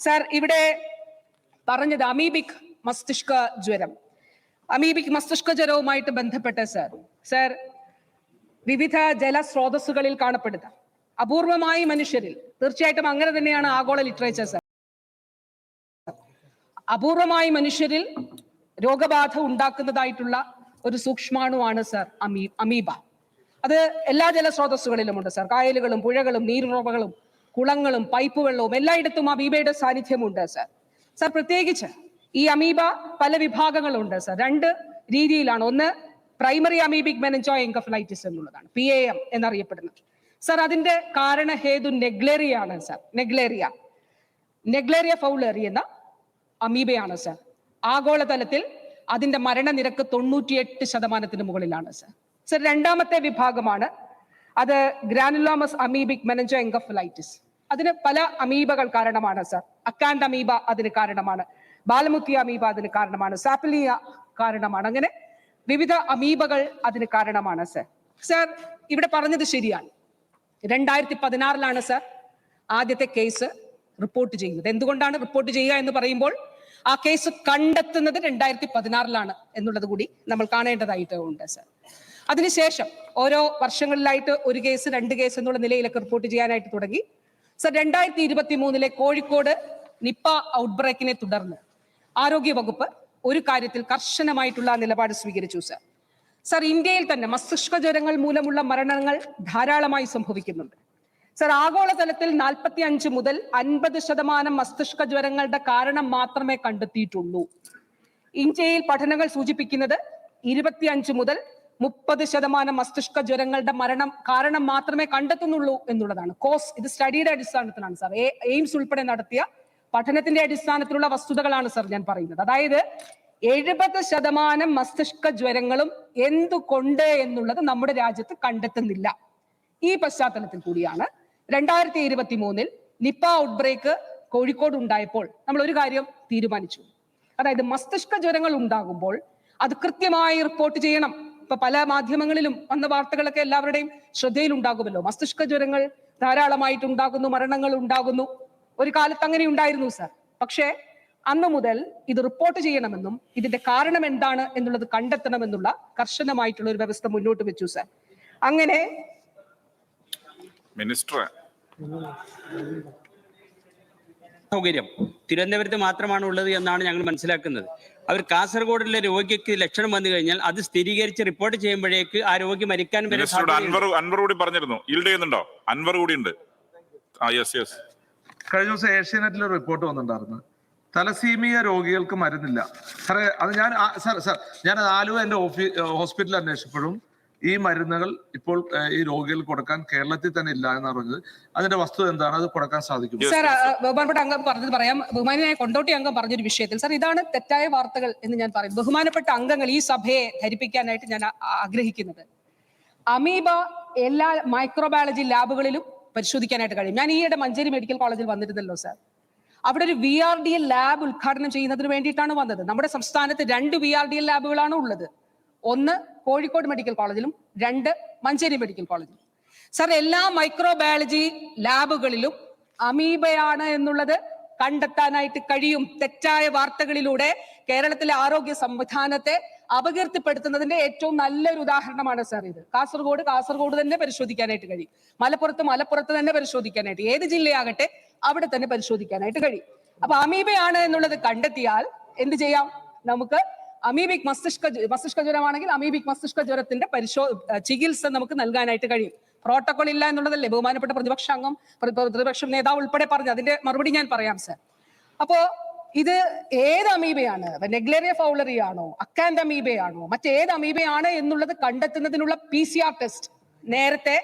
Sir ഇവിടെ പറഞ്ഞത് amoebic മസ്തിഷ്ക ജ്വരം. അമീബിക് മസ്തിഷ്ക ജ്വരവുമായിട്ട് ബന്ധപ്പെട്ട് സർ സർ വിവിധ ജലസ്രോതസ്സുകളിൽ കാണപ്പെടുന്ന അപൂർവമായി മനുഷ്യരിൽ തീർച്ചയായിട്ടും അങ്ങനെ തന്നെയാണ് ആഗോള ലിറ്ററേച്ചർ സർ. അപൂർവമായി മനുഷ്യരിൽ രോഗബാധ ഉണ്ടാക്കുന്നതായിട്ടുള്ള ഒരു സൂക്ഷ്മാണുവാണ് സാർ അമീ അമീബ. അത് എല്ലാ ജലസ്രോതസ്സുകളിലുമുണ്ട് സർ. കായലുകളും പുഴകളും നീരുറവകളും കുളങ്ങളും പൈപ്പ് വെള്ളവും എല്ലായിടത്തും അമീബയുടെ സാന്നിധ്യമുണ്ട് സർ സർ പ്രത്യേകിച്ച് ഈ അമീബ പല വിഭാഗങ്ങളുണ്ട് സർ രണ്ട് രീതിയിലാണ്. ഒന്ന് പ്രൈമറി അമീബിക് മെനഞ്ചോ എൻകഫലൈറ്റിസ് എന്നുള്ളതാണ് പി എ എം എന്നറിയപ്പെടുന്നത്. സർ അതിന്റെ കാരണഹേതു നെഗ്ലേറിയ ആണ് സർ നെഗ്ലേറിയ. നെഗ്ലേറിയ ഫൗളറി എന്ന അമീബയാണ് സർ ആഗോളതലത്തിൽ അതിന്റെ മരണനിരക്ക് തൊണ്ണൂറ്റിയെട്ട് ശതമാനത്തിന് മുകളിലാണ് സർ സർ രണ്ടാമത്തെ വിഭാഗമാണ് അത് ഗ്രാനുലോമസ് അമീബിക് മെനഞ്ചോ എൻകഫലൈറ്റിസ് അതിന് പല അമീബകൾ കാരണമാണ് സർ. അക്കാൻഡ് അമീബ അതിന് കാരണമാണ് ബാലമുത്തി അമീബ അതിന് കാരണമാണ് സാപ്പിലിയ കാരണമാണ് അങ്ങനെ വിവിധ അമീബകൾ അതിന് കാരണമാണ് സർ. സർ ഇവിടെ പറഞ്ഞത് ശരിയാണ്. രണ്ടായിരത്തി പതിനാറിലാണ് സർ ആദ്യത്തെ കേസ് റിപ്പോർട്ട് ചെയ്യുന്നത്. എന്തുകൊണ്ടാണ് റിപ്പോർട്ട് ചെയ്യുക എന്ന് പറയുമ്പോൾ ആ കേസ് കണ്ടെത്തുന്നത് രണ്ടായിരത്തി പതിനാറിലാണ് എന്നുള്ളത് കൂടി നമ്മൾ കാണേണ്ടതായിട്ട് ഉണ്ട് സർ. അതിനുശേഷം ഓരോ വർഷങ്ങളിലായിട്ട് ഒരു കേസ് രണ്ട് കേസ് എന്നുള്ള നിലയിലൊക്കെ റിപ്പോർട്ട് ചെയ്യാനായിട്ട് തുടങ്ങി. സർ രണ്ടായിരത്തി ഇരുപത്തി മൂന്നിലെ കോഴിക്കോട് നിപ്പ ഔട്ട്ബ്രേക്കിനെ തുടർന്ന് ആരോഗ്യ വകുപ്പ് ഒരു കാര്യത്തിൽ കർശനമായിട്ടുള്ള നിലപാട് സ്വീകരിച്ചു സർ. സർ ഇന്ത്യയിൽ തന്നെ മസ്തിഷ്ക ജ്വരങ്ങൾ മൂലമുള്ള മരണങ്ങൾ ധാരാളമായി സംഭവിക്കുന്നുണ്ട്. സർ ആഗോളതലത്തിൽ നാൽപ്പത്തി അഞ്ച് മുതൽ അൻപത് ശതമാനം മസ്തിഷ്ക ജ്വരങ്ങളുടെ കാരണം മാത്രമേ കണ്ടെത്തിയിട്ടുള്ളൂ. ഇന്ത്യയിൽ പഠനങ്ങൾ സൂചിപ്പിക്കുന്നത് ഇരുപത്തിയഞ്ച് മുതൽ മുപ്പത് ശതമാനം മസ്തിഷ്ക ജ്വരങ്ങളുടെ മരണം കാരണം മാത്രമേ കണ്ടെത്തുന്നുള്ളൂ എന്നുള്ളതാണ്. കോസ് ഇത് സ്റ്റഡിയുടെ അടിസ്ഥാനത്തിലാണ് സാർ എയിംസ് ഉൾപ്പെടെ നടത്തിയ പഠനത്തിന്റെ അടിസ്ഥാനത്തിലുള്ള വസ്തുതകളാണ് സാർ ഞാൻ പറയുന്നത്. അതായത് എഴുപത് ശതമാനം മസ്തിഷ്ക ജ്വരങ്ങളും എന്തുകൊണ്ട് എന്നുള്ളത് നമ്മുടെ രാജ്യത്ത് കണ്ടെത്തുന്നില്ല. ഈ പശ്ചാത്തലത്തിൽ കൂടിയാണ് രണ്ടായിരത്തി ഇരുപത്തി മൂന്നിൽ നിപ്പ ഔട്ട്ബ്രേക്ക് കോഴിക്കോട് ഉണ്ടായപ്പോൾ നമ്മൾ ഒരു കാര്യം തീരുമാനിച്ചു. അതായത് മസ്തിഷ്ക ജ്വരങ്ങൾ ഉണ്ടാകുമ്പോൾ അത് കൃത്യമായി റിപ്പോർട്ട് ചെയ്യണം. ഇപ്പൊ പല മാധ്യമങ്ങളിലും വന്ന വാർത്തകളൊക്കെ എല്ലാവരുടെയും ശ്രദ്ധയിൽ ഉണ്ടാകുമല്ലോ മസ്തിഷ്ക ജ്വരങ്ങൾ ധാരാളമായിട്ട് ഉണ്ടാകുന്നു മരണങ്ങൾ ഉണ്ടാകുന്നു. ഒരു കാലത്ത് അങ്ങനെ ഉണ്ടായിരുന്നു സർ പക്ഷേ അന്ന് മുതൽ ഇത് റിപ്പോർട്ട് ചെയ്യണമെന്നും ഇതിന്റെ കാരണം എന്താണ് എന്നുള്ളത് കണ്ടെത്തണമെന്നുള്ള കർശനമായിട്ടുള്ള ഒരു വ്യവസ്ഥ മുന്നോട്ട് വെച്ചു സർ അങ്ങനെ മിനിസ്റ്റർ സൗകര്യം. തിരുവനന്തപുരത്ത് മാത്രമാണ് ഉള്ളത് എന്നാണ് ഞങ്ങൾ മനസ്സിലാക്കുന്നത്. അവർ കാസർഗോഡിലെ രോഗിക്ക് ലക്ഷണം വന്നു കഴിഞ്ഞാൽ അത് സ്ഥിരീകരിച്ച് റിപ്പോർട്ട് ചെയ്യുമ്പോഴേക്ക് ആ രോഗി മരിക്കാൻ. അൻവർ അൻവർ കൂടി പറഞ്ഞിരുന്നു. ഈൽഡ് ചെയ്യുന്നുണ്ടോ? അൻവർ കൂടി ഉണ്ട് ആ യെസ് യെസ് കഴിഞ്ഞ ദിവസം ഏഷ്യാനെറ്റിൽ ഒരു റിപ്പോർട്ട് വന്നിട്ടുണ്ടായിരുന്നു. തലസീമിയ രോഗികൾക്ക് മരുന്നില്ല. സാറേ അത് ഞാൻ സാർ സാർ ഞാൻ ആലുവ എന്റെ ഓഫീ ഹോസ്പിറ്റലിൽ അന്വേഷിച്ചപ്പോഴും ഈ മരുന്നുകൾ ഇപ്പോൾ ഈ രോഗികൾ കൊടുക്കാൻ കേരളത്തിൽ തന്നെ ഇല്ല എന്ന് പറഞ്ഞത്. അതിന്റെ വസ്തുത എന്താണ്? അത് കൊടുക്കാൻ സാധിക്കും സാർ ബഹുമാനപ്പെട്ട അംഗം പറഞ്ഞത് പറയാം. ബഹുമാനായ കൊണ്ടോട്ടി അംഗം പറഞ്ഞൊരു വിഷയത്തിൽ. സാർ ഇതാണ് തെറ്റായ വാർത്തകൾ എന്ന് ഞാൻ പറയും ബഹുമാനപ്പെട്ട അംഗങ്ങൾ ഈ സഭയെ ധരിപ്പിക്കാനായിട്ട് ഞാൻ ആഗ്രഹിക്കുന്നത്. അമീബ എല്ലാ മൈക്രോബയോളജി ലാബുകളിലും പരിശോധിക്കാനായിട്ട് കഴിയും. ഞാൻ ഈയിടെ മഞ്ചേരി മെഡിക്കൽ കോളേജിൽ വന്നിരുന്നല്ലോ സാർ. അവിടെ ഒരു V R D L lab ഉദ്ഘാടനം ചെയ്യുന്നതിന് വേണ്ടിയിട്ടാണ് വന്നത്. നമ്മുടെ സംസ്ഥാനത്ത് രണ്ട് വി ആർ ഡി എൽ ലാബുകളാണ് ഉള്ളത്. ഒന്ന് കോഴിക്കോട് മെഡിക്കൽ കോളേജിലും രണ്ട് മഞ്ചേരി മെഡിക്കൽ കോളേജിലും. സാർ എല്ലാ മൈക്രോബയോളജി ലാബുകളിലും അമീബയാണ് എന്നുള്ളത് കണ്ടെത്താനായിട്ട് കഴിയും തെറ്റായ വാർത്തകളിലൂടെ കേരളത്തിലെ ആരോഗ്യ സംവിധാനത്തെ അപകീർത്തിപ്പെടുത്തുന്നതിന്റെ ഏറ്റവും നല്ലൊരു ഉദാഹരണമാണ് സാർ ഇത്. കാസർഗോഡ് കാസർഗോഡ് തന്നെ പരിശോധിക്കാനായിട്ട് കഴിയും. മലപ്പുറത്ത് മലപ്പുറത്ത് തന്നെ പരിശോധിക്കാനായിട്ട് ഏത് ജില്ലയാകട്ടെ അവിടെ തന്നെ പരിശോധിക്കാനായിട്ട് കഴിയും. അപ്പൊ അമീബയാണ് എന്നുള്ളത് കണ്ടെത്തിയാൽ എന്ത് ചെയ്യാം? നമുക്ക് അമീബിക് മസ്തിഷ്ക മസ്തിഷ്ക ജ്വരമാണെങ്കിൽ അമീബിക് മസ്തിഷ്ക ജ്വരത്തിന്റെ പരിശോ ചികിത്സ നമുക്ക് നൽകാനായിട്ട് കഴിയും. പ്രോട്ടോകോൾ ഇല്ല എന്നുള്ളതല്ലേ? ബഹുമാനപ്പെട്ട പ്രതിപക്ഷ അംഗം പ്ര- പ്ര- പ്രതിപക്ഷ നേതാവ് ഉൾപ്പെടെ പറഞ്ഞു. അതിന്റെ മറുപടി ഞാൻ പറയാം സർ അപ്പോ ഇത് ഏത് അമീബയാണ്? നെഗ്ലേറിയ ഫൗളറി ആണോ? അക്കാൻഡ് അമീബയാണോ മറ്റേത് അമീബയാണ് എന്നുള്ളത് കണ്ടെത്തുന്നതിനുള്ള പി സി ആർ ടെസ്റ്റ് നേരത്തെ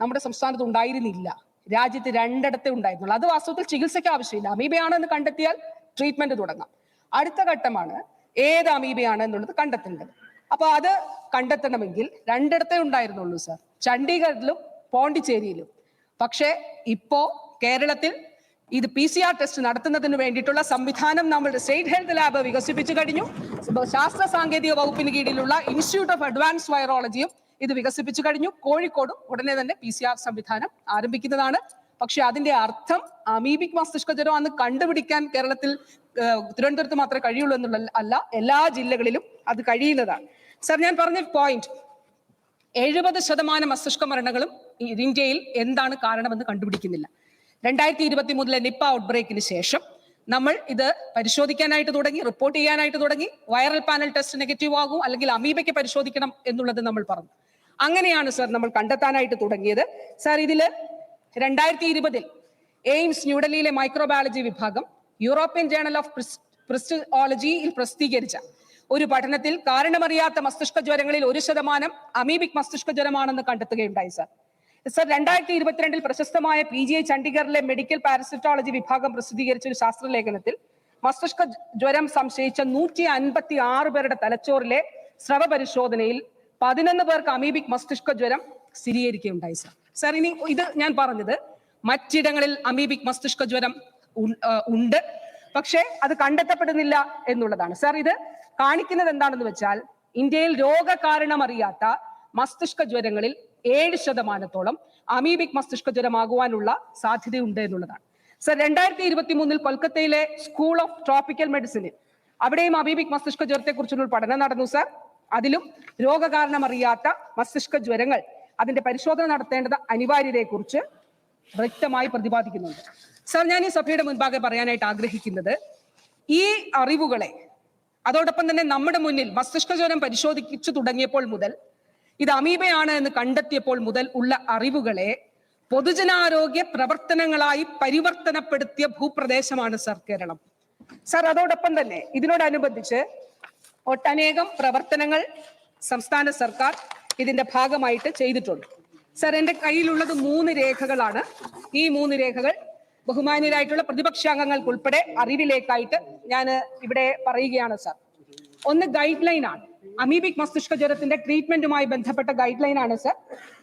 നമ്മുടെ സംസ്ഥാനത്ത് ഉണ്ടായിരുന്നില്ല. രാജ്യത്ത് രണ്ടിടത്തെ ഉണ്ടായിരുന്നുള്ളൂ. അത് വാസ്തവത്തിൽ ചികിത്സയ്ക്ക് ആവശ്യമില്ല. അമീബയാണെന്ന് കണ്ടെത്തിയാൽ ട്രീറ്റ്മെന്റ് തുടങ്ങാം. അടുത്ത ഘട്ടമാണ് ഏത് അമീബയാണ് എന്നുള്ളത് കണ്ടെത്തേണ്ടത്. അപ്പൊ അത് കണ്ടെത്തണമെങ്കിൽ രണ്ടിടത്തെ ഉണ്ടായിരുന്നുള്ളൂ സാർ ചണ്ഡീഗഡിലും പോണ്ടിച്ചേരിയിലും. പക്ഷേ ഇപ്പോ കേരളത്തിൽ ഇത് പി സി ആർ ടെസ്റ്റ് നടത്തുന്നതിന് വേണ്ടിയിട്ടുള്ള സംവിധാനം നമ്മളുടെ സ്റ്റേറ്റ് ഹെൽത്ത് ലാബ് വികസിപ്പിച്ചു കഴിഞ്ഞു. ശാസ്ത്ര സാങ്കേതിക വകുപ്പിന് കീഴിലുള്ള ഇൻസ്റ്റിറ്റ്യൂട്ട് ഓഫ് അഡ്വാൻസ് വൈറോളജിയും ഇത് വികസിപ്പിച്ചു കഴിഞ്ഞു. കോഴിക്കോടും ഉടനെ തന്നെ പി സംവിധാനം ആരംഭിക്കുന്നതാണ്. പക്ഷെ അതിന്റെ അർത്ഥം അമീബിക് മസ്തിഷ്ക ജ്വരം അന്ന് കണ്ടുപിടിക്കാൻ കേരളത്തിൽ തിരുവനന്തപുരത്ത് മാത്രമേ കഴിയുള്ളൂ എന്നുള്ള അല്ല എല്ലാ ജില്ലകളിലും അത് കഴിയുന്നതാണ്. സർ ഞാൻ പറഞ്ഞ പോയിന്റ് എഴുപത് ശതമാനം മസ്തിഷ്ക മരണങ്ങളും ഇന്ത്യയിൽ എന്താണ് കാരണമെന്ന് കണ്ടുപിടിക്കുന്നില്ല. രണ്ടായിരത്തി ഇരുപത്തി മൂന്നിലെ നിപ്പ ഔട്ട്ബ്രേക്കിന് ശേഷം നമ്മൾ ഇത് പരിശോധിക്കാനായിട്ട് തുടങ്ങി റിപ്പോർട്ട് ചെയ്യാനായിട്ട് തുടങ്ങി വൈറൽ പാനൽ ടെസ്റ്റ് നെഗറ്റീവ് ആകും അല്ലെങ്കിൽ അമീബയ്ക്ക് പരിശോധിക്കണം എന്നുള്ളത് നമ്മൾ പറഞ്ഞു. അങ്ങനെയാണ് സർ നമ്മൾ കണ്ടെത്താനായിട്ട് തുടങ്ങിയത്. സർ ഇതിൽ രണ്ടായിരത്തി ഇരുപതിൽ എയിംസ് ന്യൂഡൽഹിയിലെ മൈക്രോബയോളജി വിഭാഗം യൂറോപ്യൻ ജേണൽ ഓഫ് ക്രിസ്റ്റോളജിയിൽ പ്രസിദ്ധീകരിച്ച ഒരു പഠനത്തിൽ കാരണമറിയാത്ത മസ്തിഷ്ക ജ്വരങ്ങളിൽ ഒരു ശതമാനം അമീബിക് മസ്തിഷ്ക ജ്വരമാണെന്ന് കണ്ടെത്തുകയുണ്ടായി സർ. സർ രണ്ടായിരത്തി ഇരുപത്തിരണ്ടിൽ പ്രശസ്തമായ പി ജി ഐ ചണ്ഡീഗറിലെ മെഡിക്കൽ പാരസിറ്റോളജി വിഭാഗം പ്രസിദ്ധീകരിച്ച ഒരു ശാസ്ത്രലേഖനത്തിൽ മസ്തിഷ്ക ജ്വരം സംശയിച്ച നൂറ്റി അൻപത്തി ആറ് പേരുടെ തലച്ചോറിലെ സ്രവ പരിശോധനയിൽ പതിനൊന്ന് പേർക്ക് അമീബിക് മസ്തിഷ്ക ജ്വരം സ്ഥിരീകരിക്കുകയുണ്ടായി സർ. സർ ഇനി ഇത് ഞാൻ പറഞ്ഞത് മറ്റിടങ്ങളിൽ അമീബിക് മസ്തിഷ്ക ജ്വരം ഉണ്ട്. പക്ഷേ അത് കണ്ടെത്തപ്പെടുന്നില്ല എന്നുള്ളതാണ്. സാർ ഇത് കാണിക്കുന്നത് എന്താണെന്ന് വെച്ചാൽ ഇന്ത്യയിൽ രോഗകാരണം അറിയാത്ത മസ്തിഷ്ക ജ്വരങ്ങളിൽ ഏഴ് ശതമാനത്തോളം അമീബിക് മസ്തിഷ്ക ജ്വരമാകുവാനുള്ള സാധ്യതയുണ്ട് എന്നുള്ളതാണ്. സർ രണ്ടായിരത്തി ഇരുപത്തി മൂന്നിൽ കൊൽക്കത്തയിലെ സ്കൂൾ ഓഫ് ട്രോപ്പിക്കൽ മെഡിസിനിൽ അവിടെയും അമീബിക് മസ്തിഷ്ക ജ്വരത്തെ കുറിച്ചുള്ള പഠനം നടന്നു സർ അതിലും രോഗകാരണം അറിയാത്ത മസ്തിഷ്ക ജ്വരങ്ങൾ അതിന്റെ പരിശോധന നടത്തേണ്ടത് അനിവാര്യതയെക്കുറിച്ച് വ്യക്തമായി പ്രതിപാദിക്കുന്നുണ്ട്. സർ ഞാൻ ഈ സഭയുടെ മുൻപാകെ പറയാനായിട്ട് ആഗ്രഹിക്കുന്നത് ഈ അറിവുകളെ അതോടൊപ്പം തന്നെ നമ്മുടെ മുന്നിൽ മസ്തിഷ്ക ജ്വരം പരിശോധിച്ചു തുടങ്ങിയപ്പോൾ മുതൽ ഇത് അമീബയാണ് എന്ന് കണ്ടെത്തിയപ്പോൾ മുതൽ ഉള്ള അറിവുകളെ പൊതുജനാരോഗ്യ പ്രവർത്തനങ്ങളായി പരിവർത്തനപ്പെടുത്തിയ ഭൂപ്രദേശമാണ് സർ കേരളം. സർ അതോടൊപ്പം തന്നെ ഇതിനോടനുബന്ധിച്ച് ഒട്ടനേകം പ്രവർത്തനങ്ങൾ സംസ്ഥാന സർക്കാർ ഇതിന്റെ ഭാഗമായിട്ട് ചെയ്തിട്ടുണ്ട്. സർ എന്റെ കയ്യിലുള്ളത് മൂന്ന് രേഖകളാണ്. ഈ മൂന്ന് രേഖകൾ ബഹുമാന്യരായിട്ടുള്ള പ്രതിപക്ഷാംഗങ്ങൾക്ക് ഉൾപ്പെടെ അറിവിലേക്കായിട്ട് ഞാൻ ഇവിടെ പറയുകയാണ് സർ ഒന്ന് ഗൈഡ് ലൈൻ ആണ്. അമീബിക് മസ്തിഷ്ക ജ്വരത്തിന്റെ ട്രീറ്റ്മെന്റുമായി ബന്ധപ്പെട്ട ഗൈഡ് ലൈൻ ആണ് സർ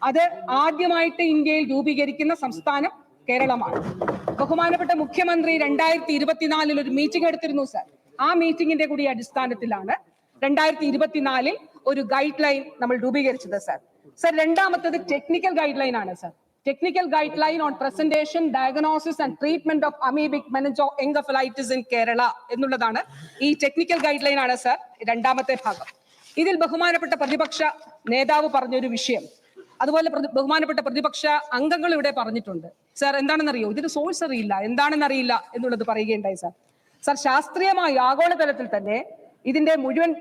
അത് ആദ്യമായിട്ട് ഇന്ത്യയിൽ രൂപീകരിക്കുന്ന സംസ്ഥാനം കേരളമാണ്. ബഹുമാനപ്പെട്ട മുഖ്യമന്ത്രി രണ്ടായിരത്തി ഇരുപത്തിനാലിൽ ഒരു മീറ്റിംഗ് എടുത്തിരുന്നു സർ ആ മീറ്റിംഗിന്റെ കൂടി അടിസ്ഥാനത്തിലാണ് രണ്ടായിരത്തി ഇരുപത്തിനാലിൽ ഒരു ഗൈഡ് ലൈൻ നമ്മൾ രൂപീകരിച്ചത് സർ സർ രണ്ടാമത്തത് ടെക്നിക്കൽ ഗൈഡ് ലൈൻ ആണ് sir technical guideline on presentation diagnosis and treatment of amoebic meningoencephalitis in Kerala എന്നുള്ളതാണ് ഈ ടെക്നിക്കൽ ഗൈഡ് ലൈൻ ആണ് സർ രണ്ടാമത്തെ ഭാഗം. ഇതിൽ ബഹുമാനപ്പെട്ട പ്രതിപക്ഷ നേതാവ് പറഞ്ഞൊരു വിഷയം. അതുപോലെ ബഹുമാനപ്പെട്ട പ്രതിപക്ഷ അംഗങ്ങൾ ഇവിടെ പറഞ്ഞിട്ടുണ്ട്. സാർ എന്താണെന്നറിയോ? ഇതിന് സോഴ്സ് അറിയില്ല. എന്താണെന്ന് അറിയില്ല എന്നുള്ളത് പറയുകയുണ്ടായി സർ സർ ശാസ്ത്രീയമായി ആഗോളതലത്തിൽ തന്നെ ഇതിന്റെ മുഴുവൻ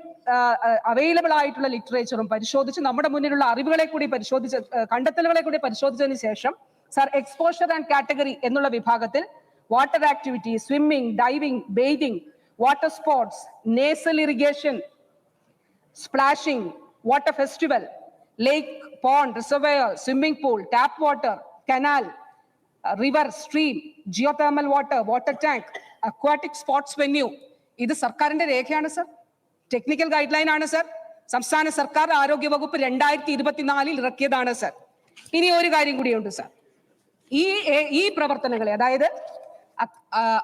അവൈലബിൾ ആയിട്ടുള്ള ലിറ്ററേച്ചറും പരിശോധിച്ച് നമ്മുടെ മുന്നിലുള്ള അറിവുകളെ കൂടി പരിശോധിച്ച് കണ്ടെത്തലുകളെ കൂടി പരിശോധിച്ചതിന് ശേഷം സർ എക്സ്പോഷർ ആൻഡ് കാറ്റഗറി എന്നുള്ള വിഭാഗത്തിൽ water activity swimming diving bathing water sports nasal irrigation splashing water festival lake pond, reservoir, swimming pool tap water canal river stream geo geothermal water water tank aquatic sports venue ഇത് സർക്കാരിന്റെ രേഖയാണ് sir technical guideline ആണ് sir സംസ്ഥാന സർക്കാർ ആരോഗ്യ വകുപ്പ് രണ്ടായിരത്തി ഇരുപത്തിനാലിൽ ഇറക്കിയതാണ് സർ ഇനി ഒരു കാര്യം കൂടിയുണ്ട് സർ ഈ ഈ പ്രവർത്തനങ്ങളെ അതായത്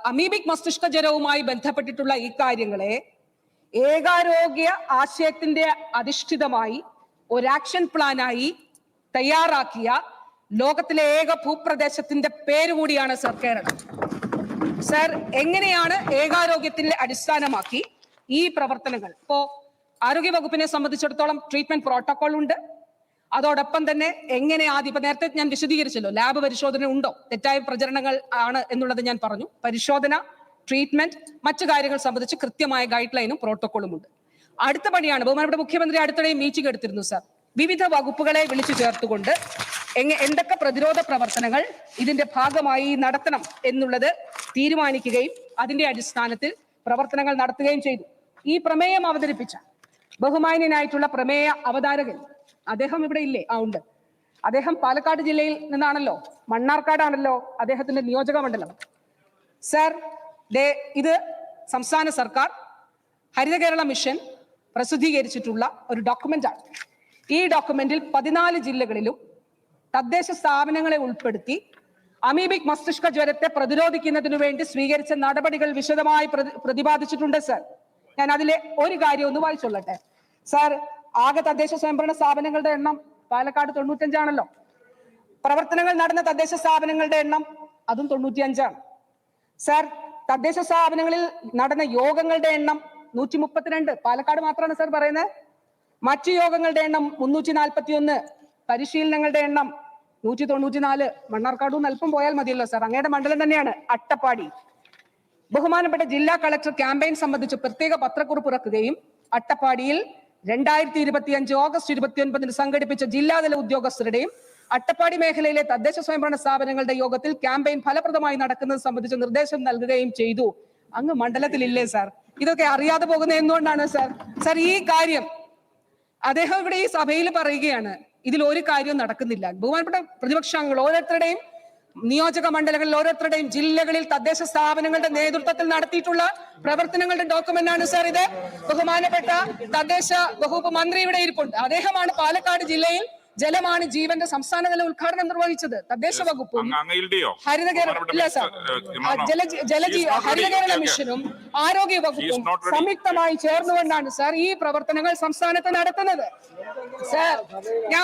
അമീബിക് മസ്തിഷ്ക ജ്വരവുമായി ബന്ധപ്പെട്ടിട്ടുള്ള ഈ കാര്യങ്ങളെ ഏകാരോഗ്യ ആശയത്തിന്റെ അധിഷ്ഠിതമായി ഒരു ആക്ഷൻ പ്ലാനായി തയ്യാറാക്കിയ ലോകത്തിലെ ഏക ഭൂപ്രദേശത്തിന്റെ പേര് കൂടിയാണ് സർ കേരളം. സർ എങ്ങനെയാണ് ഏകാരോഗ്യത്തിന്റെ അടിസ്ഥാനമാക്കി ഈ പ്രവർത്തനങ്ങൾ. ഇപ്പോ ആരോഗ്യ വകുപ്പിനെ സംബന്ധിച്ചിടത്തോളം ട്രീറ്റ്മെന്റ് പ്രോട്ടോകോൾ ഉണ്ട്. അതോടൊപ്പം തന്നെ എങ്ങനെ ആദ്യം ഇപ്പൊ നേരത്തെ ഞാൻ വിശദീകരിച്ചല്ലോ ലാബ് പരിശോധന ഉണ്ടോ? തെറ്റായ പ്രചരണങ്ങൾ ആണ് എന്നുള്ളത് ഞാൻ പറഞ്ഞു. പരിശോധന ട്രീറ്റ്മെന്റ് മറ്റു കാര്യങ്ങൾ സംബന്ധിച്ച് കൃത്യമായ ഗൈഡ് ലൈനും പ്രോട്ടോകോളും ഉണ്ട്. അടുത്ത പണിയാണ് ബഹുമാനപ്പെട്ട മുഖ്യമന്ത്രി അടുത്തിടെ മീറ്റിംഗ് എടുത്തിരുന്നു സാർ വിവിധ വകുപ്പുകളെ വിളിച്ചു ചേർത്തുകൊണ്ട് എങ്ങ എന്തൊക്കെ പ്രതിരോധ പ്രവർത്തനങ്ങൾ ഇതിന്റെ ഭാഗമായി നടത്തണം എന്നുള്ളത് തീരുമാനിക്കുകയും അതിന്റെ അടിസ്ഥാനത്തിൽ പ്രവർത്തനങ്ങൾ നടത്തുകയും ചെയ്തു. ഈ പ്രമേയം അവതരിപ്പിച്ച ബഹുമാന്യനായിട്ടുള്ള പ്രമേയ അവതാരകൻ അദ്ദേഹം ഇവിടെ ഇല്ലേ? ആ ഉണ്ട്. അദ്ദേഹം പാലക്കാട് ജില്ലയിൽ നിന്നാണല്ലോ. മണ്ണാർക്കാടാണല്ലോ അദ്ദേഹത്തിന്റെ നിയോജക മണ്ഡലം. സർ ദേ ഇത് സംസ്ഥാന സർക്കാർ ഹരിത കേരള മിഷൻ പ്രസിദ്ധീകരിച്ചിട്ടുള്ള ഒരു ഡോക്യുമെന്റ് ആണ്. ഈ ഡോക്യുമെന്റിൽ പതിനാല് ജില്ലകളിലും തദ്ദേശ സ്ഥാപനങ്ങളെ ഉൾപ്പെടുത്തി അമീബിക് മസ്തിഷ്ക ജ്വരത്തെ പ്രതിരോധിക്കുന്നതിനു വേണ്ടി സ്വീകരിച്ച നടപടികൾ വിശദമായി പ്രതിപാദിച്ചിട്ടുണ്ട് സർ. ഞാൻ അതിലെ ഒരു കാര്യം ഒന്ന് വായിച്ചോളട്ടെ സാർ ആകെ തദ്ദേശ സ്വയംഭരണ സ്ഥാപനങ്ങളുടെ എണ്ണം പാലക്കാട് തൊണ്ണൂറ്റഞ്ചാണല്ലോ. പ്രവർത്തനങ്ങൾ നടന്ന തദ്ദേശ സ്ഥാപനങ്ങളുടെ എണ്ണം അതും തൊണ്ണൂറ്റിയഞ്ചാണ്. സാർ തദ്ദേശ സ്ഥാപനങ്ങളിൽ നടന്ന യോഗങ്ങളുടെ എണ്ണം നൂറ്റി മുപ്പത്തിരണ്ട് പാലക്കാട് മാത്രമാണ് സാർ പറയുന്നത്. മറ്റു യോഗങ്ങളുടെ എണ്ണം മുന്നൂറ്റി നാൽപ്പത്തി ഒന്ന് പരിശീലനങ്ങളുടെ എണ്ണം നൂറ്റി തൊണ്ണൂറ്റിനാല് മണ്ണാർക്കാടും അല്പം പോയാൽ മതിയല്ലോ സാർ. അങ്ങയുടെ മണ്ഡലം തന്നെയാണ് അട്ടപ്പാടി. ബഹുമാനപ്പെട്ട ജില്ലാ കളക്ടർ ക്യാമ്പയിൻ സംബന്ധിച്ച് പ്രത്യേക പത്രക്കുറിപ്പ് ഇറക്കുകയും അട്ടപ്പാടിയിൽ രണ്ടായിരത്തി ഇരുപത്തിയഞ്ച് ഓഗസ്റ്റ് ഇരുപത്തിയൊൻപതിന് സംഘടിപ്പിച്ച ജില്ലാതല ഉദ്യോഗസ്ഥരുടെയും അട്ടപ്പാടി മേഖലയിലെ തദ്ദേശ സ്വയംഭരണ സ്ഥാപനങ്ങളുടെ യോഗത്തിൽ ക്യാമ്പയിൻ ഫലപ്രദമായി നടക്കുന്നത് സംബന്ധിച്ച് നിർദ്ദേശം നൽകുകയും ചെയ്തു. അങ്ങ് മണ്ഡലത്തിലില്ലേ സാർ? ഇതൊക്കെ അറിയാതെ പോകുന്ന എന്തുകൊണ്ടാണ് സാർ? സാർ ഈ കാര്യം അദ്ദേഹം ഇവിടെ ഈ സഭയിൽ പറയുകയാണ് ഇതിൽ ഒരു കാര്യവും നടക്കുന്നില്ല. ബഹുമാനപ്പെട്ട പ്രതിപക്ഷാംഗങ്ങൾ ഓരോരുത്തരുടെയും നിയോജക മണ്ഡലങ്ങളിൽ ഓരോരുത്തരുടെയും ജില്ലകളിൽ തദ്ദേശ സ്ഥാപനങ്ങളുടെ നേതൃത്വത്തിൽ നടത്തിയിട്ടുള്ള പ്രവർത്തനങ്ങളുടെ ഡോക്യുമെന്റ് ആണ് സാർ ഇത്. ബഹുമാനപ്പെട്ട തദ്ദേശ വകുപ്പ് മന്ത്രി ഇവിടെ ഇരിപ്പുണ്ട്. അദ്ദേഹമാണ് പാലക്കാട് ജില്ലയിൽ ജലമാണ് ജീവന്റെ സംസ്ഥാനതല ഉദ്ഘാടനം നിർവഹിച്ചത്. തദ്ദേശ വകുപ്പും ഹരിത കേരള ഇല്ല സാർ. ജല ജലജീ He ഹരിത കേരള മിഷനും ആരോഗ്യ വകുപ്പും. സംയുക്തമായി ചേർന്നുകൊണ്ടാണ് സാർ ഈ പ്രവർത്തനങ്ങൾ സംസ്ഥാനത്ത് നടത്തുന്നത്. സാർ ഞാൻ